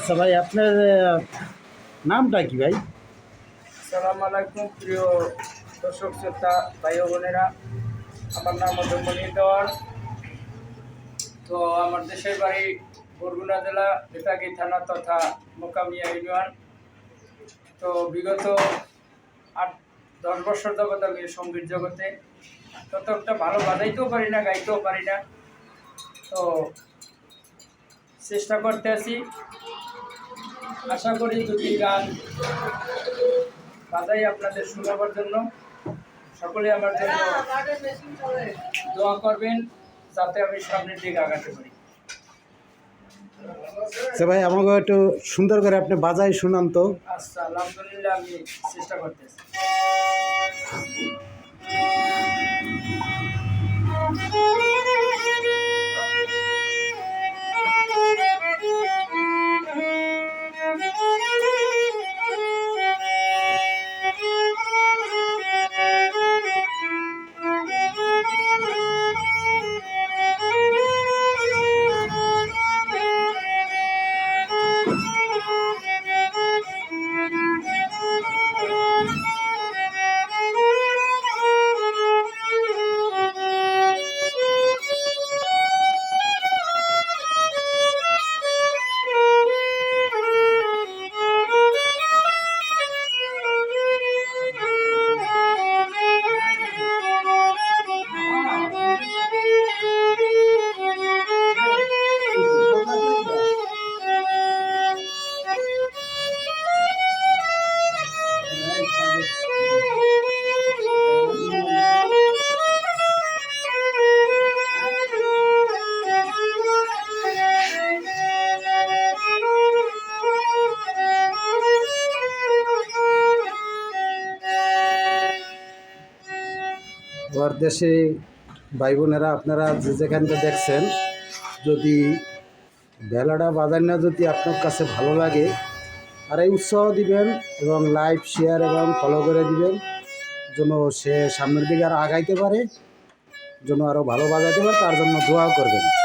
আচ্ছা ভাই, আপনার নামটা কি ভাই? সালাম আলাইকুম, প্রিয় দর্শক, শ্রোতা, ভাই বোনেরা। আমার নাম মধুমণি দেওয়ার। তো আমার দেশের বাড়ি বরগুনা জেলা, বেতাগি থানা তথা মোকামিয়া ইউনিয়ন। তো বিগত আট, দশ বছর যাবৎ আমি সংগীত জগতে তত একটা ভালো বাজাইতেও পারি না, গাইতেও পারি না। তো চেষ্টা করতে আছি আশা করি দুটি গান বাজাই আপনাদের শোনাবার জন্য সকলে আমার জন্য দোয়া করবেন যাতে আমি সামনের দিকে আগাতে পারি। আচ্ছা ভাই আমাকে একটু সুন্দর করে আপনি বাজাই শুনান তো। আচ্ছা আলহামদুলিল্লাহ আমি চেষ্টা করতেছি। ওর দেশে ভাই বোনেরা, আপনারা যে যেখানটা দেখছেন, যদি বেলাটা বাজার না যদি আপনার কাছে ভালো লাগে, আর এই উৎসাহ দিবেন এবং লাইভ শেয়ার এবং ফলো করে দিবেন, যেন সে সামনের দিকে আর আগাইতে পারে, যেন আরও ভালো বাজাইতে পারে, তার জন্য দোয়াও করবেন।